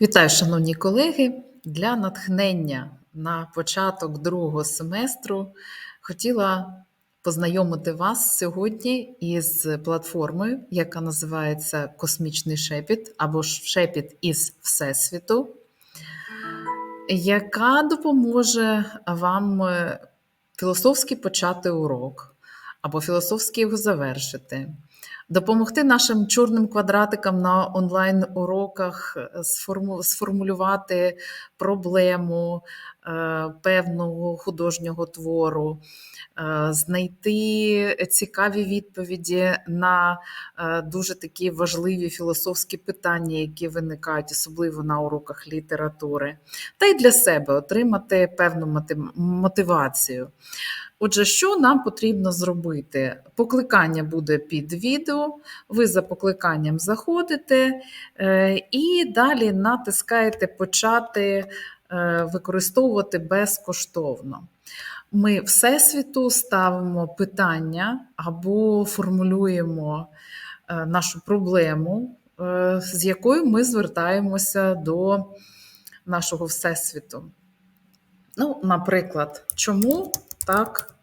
Вітаю, шановні колеги! Для натхнення на початок другого семестру хотіла познайомити вас сьогодні із платформою, яка називається Космічний шепіт або Шепіт із Всесвіту, яка допоможе вам е, філософськи почати урок або філософськи його завершити. Допомогти нашим чорним квадратикам на онлайн-уроках е, сформулювати проблему е, певного художнього твору, е, знайти цікаві відповіді на дуже такі важливі філософські питання, які виникають, особливо на уроках літератури, та й для себе отримати певну мотивацію. Отже, що нам потрібно зробити? Покликання буде під відео, ви за покликанням заходите е, і далі натискаєте почати е, використовувати безкоштовно. Ми Всесвіту ставимо питання або формулюємо е, нашу проблему, з якою ми звертаємося до нашого Всесвіту. Ну, наприклад, чому так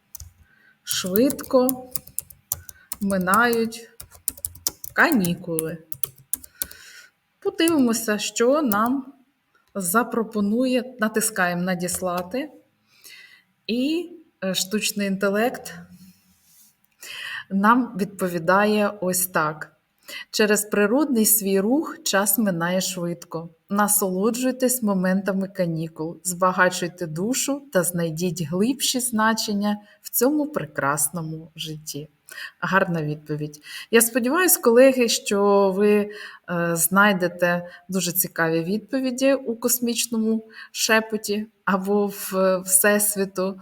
швидко минають канікули? Подивимося, що нам запропонує, натискаємо надіслати, і е, штучний інтелект нам відповідає ось так. Через природний свій рух час минає швидко. Насолоджуйтесь моментами канікул, збагачуйте душу та знайдіть глибші значення в цьому прекрасному житті. Гарна відповідь. Я сподіваюся, колеги, що ви е, знайдете дуже цікаві відповіді у космічному шепоті або в Всесвіту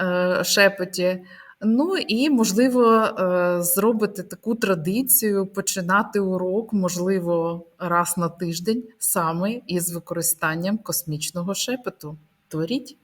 е, шепоті. Ну і, можливо, е, зробити таку традицію починати урок, можливо, раз на тиждень саме із використанням космічного шепоту. Творіть.